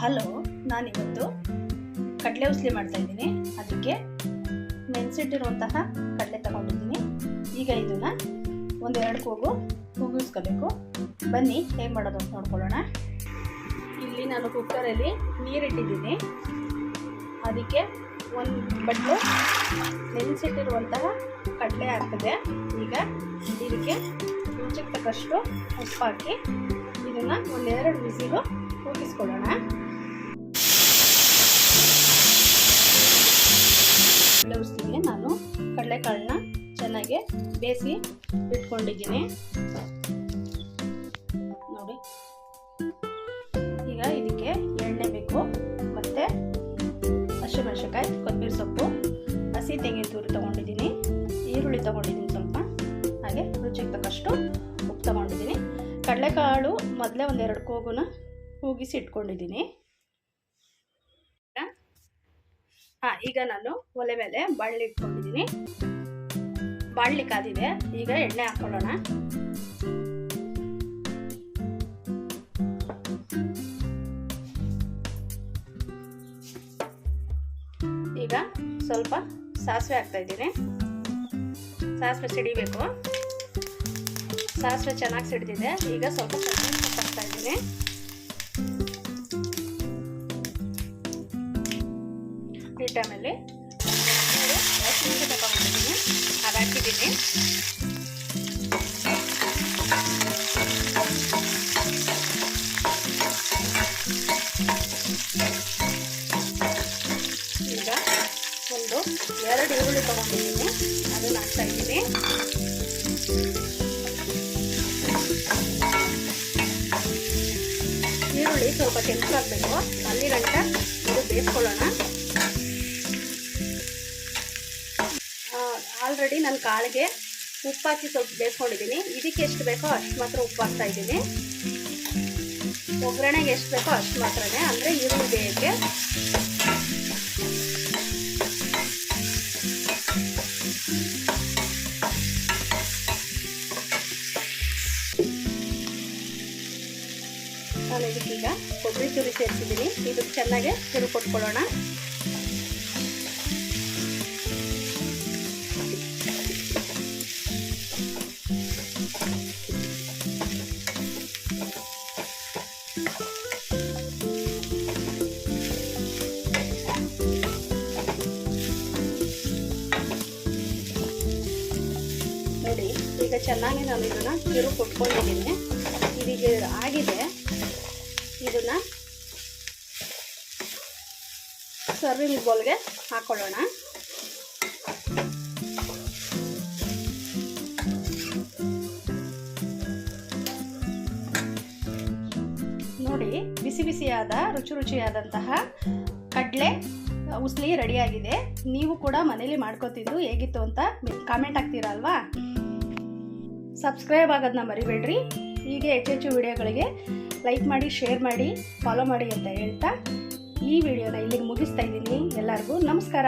Hello, ನಾನಿವತ್ತು ಕಡಲೆ ಉಸ್ಲಿ ಮಾಡ್ತಾ ಇದ್ದೀನಿ. ಅದಕ್ಕೆ ನೆನೆಸಿಟ್ಟಿರುವಂತಹ ಕಡಲೆ ತಗೊಂಡಿದ್ದೀನಿ. ಈಗ ಇದನ್ನು ಒಂದೆರಡು ಕೂಗು ಕೂಗಿಸ್ಕೋಬೇಕು. ಬನ್ನಿ, ಹೇಗೆ ಮಾಡೋದು ಅಂತ ನೋಡ್ಕೊಳ್ಳೋಣ. ಇಲ್ಲಿ ನಾನು ಕುಕ್ಕರಲ್ಲಿ ನೀರಿಟ್ಟಿದ್ದೀನಿ. ಅದಕ್ಕೆ ಒಂದು ಬಟ್ಲು ನೆನೆಸಿಟ್ಟಿರುವಂತಹ ಕಡಲೆ ಆಗ್ತದೆ. ಈಗ ಇದಕ್ಕೆ ರುಚಿಗೆ ತಕ್ಕಷ್ಟು ಉಪ್ಪು ಹಾಕಿ ಇದನ್ನು ಒಂದೆರಡು ಬಿಸಿಲು ಕೂಗಿಸ್ಕೊಳ್ಳೋಣ. ಬೇಯಿಸಿ ಇಟ್ಕೊಂಡಿದ್ದೀನಿ. ನೋಡಿ. ಈಗ ಇದಕ್ಕೆ ಎಣ್ಣೆ ಬೇಕು, ಮತ್ತು ಹಸಿಮೆಣಸಿನ್ಕಾಯಿ ಕೊತ್ತಂಬರಿ ಸೊಪ್ಪು, ಹಸಿ ತೆಂಗಿನ ತುರಿ ತೊಗೊಂಡಿದ್ದೀನಿ. ಈರುಳ್ಳಿ ತೊಗೊಂಡಿದ್ದೀನಿ ಸ್ವಲ್ಪ. ಹಾಗೆ ರುಚಿಗೆ ತಕ್ಕಷ್ಟು ಉಪ್ಪು ತೊಗೊಂಡಿದ್ದೀನಿ. ಕಡಲೆಕಾಳು ಮೊದಲೇ ಒಂದೆರಡು ಕೋಗುನ ಕೂಗಿಸಿ ಇಟ್ಕೊಂಡಿದ್ದೀನಿ. ಹಾಂ ಈಗ ನಾನು ಒಲೆ ಮೇಲೆ ಬಾಣಲೆ ಇಟ್ಕೊಂಡಿದ್ದೀನಿ. ಬಾಣಲಿ ಕಾದಿದೆ ಈಗ ಎಣ್ಣೆ ಹಾಕೊಳ್ಳೋಣ. ಈಗ ಸ್ವಲ್ಪ ಸಾಸಿವೆ ಹಾಕ್ತಾ ಇದ್ದೀನಿ. ಸಾಸಿವೆ ಸಿಡಿಬೇಕು. ಸಾಸಿವೆ ಚೆನ್ನಾಗಿ ಸಿಡಿದಿದೆ. ಈಗ ಸ್ವಲ್ಪ ಸೊಪ್ಪು ಹಾಕ್ತಾ ಇದ್ದೀನಿ. ಈ ಟೈಮಲ್ಲಿ ಎರಡು ಈರುಳ್ಳಿ ತಗೊಂಡಿದ್ದೀನಿ. ಅದನ್ನು ಹಾಕ್ತಾ ಇದ್ದೀನಿ. ಈರುಳ್ಳಿ ಸ್ವಲ್ಪ ಕೆಂಪಾಗಬೇಕು ಅಲ್ಲಿ ಗಂಟ ಇದು ಬೇಯಿಸ್ಕೊಳ್ಳೋಣ. ಆಲ್ರೆಡಿ ನಾನು ಕಾಳಿಗೆ ಉಪ್ಪು ಹಾಕಿ ಸ್ವಲ್ಪ ಬೇಯಿಸ್ಕೊಂಡಿದ್ದೀನಿ. ಇದಕ್ಕೆ ಎಷ್ಟು ಬೇಕೋ ಅಷ್ಟು ಮಾತ್ರ ಉಪ್ಪು ಹಾಕ್ತಾ ಇದ್ದೀನಿ. ಒಗ್ಗರಣೆಗೆ ಎಷ್ಟು ಬೇಕೋ ಅಷ್ಟು ಮಾತ್ರನೇ. ಅಂದರೆ ಈರುಳ್ಳಿ ಬೇಯಕ್ಕೆ ನಾನು ಈಗ ಕೊಬ್ಬರಿ ತುರಿ ಸೇರಿಸಿದ್ದೀನಿ. ಇದು ಚೆನ್ನಾಗಿ ತಿರು ಕೊಟ್ಕೊಳ್ಳೋಣ. ನೋಡಿ, ಈಗ ಚೆನ್ನಾಗಿ ನಾನು ಇದನ್ನು ತಿರು ಕೊಟ್ಕೊಂಡಿದ್ದೀನಿ. ಇದೀಗ ಆಗಿದೆ. ಇದನ್ನ ಸರ್ವಿಂಗ್ ಬೌಲ್ಗೆ ಹಾಕೊಳ್ಳೋಣ. ನೋಡಿ, ಬಿಸಿ ಬಿಸಿಯಾದ, ರುಚಿ ರುಚಿಯಾದಂತಹ ಕಡಲೆ ಉಸ್ಲಿ ರೆಡಿಯಾಗಿದೆ. ನೀವು ಕೂಡ ಮನೇಲಿ ಮಾಡ್ಕೋತಿದ್ದು ಹೇಗಿತ್ತು ಅಂತ ಕಾಮೆಂಟ್ ಆಗ್ತೀರಾ ಅಲ್ವಾ? ಸಬ್ಸ್ಕ್ರೈಬ್ ಆಗೋದನ್ನ ಮರಿಬೇಡ್ರಿ. ಹೀಗೆ ಹೆಚ್ಚೆಚ್ಚು ವಿಡಿಯೋಗಳಿಗೆ ಲೈಕ್ ಮಾಡಿ, ಶೇರ್ ಮಾಡಿ ಫಾಲೋ ಮಾಡಿ ಅಂತ ಹೇಳ್ತಾ ಈ ವಿಡಿಯೋನ ಇಲ್ಲಿಗೆ ಮುಗಿಸ್ತಾ ಇದ್ದೀನಿ. ಎಲ್ಲರಿಗೂ ನಮಸ್ಕಾರ.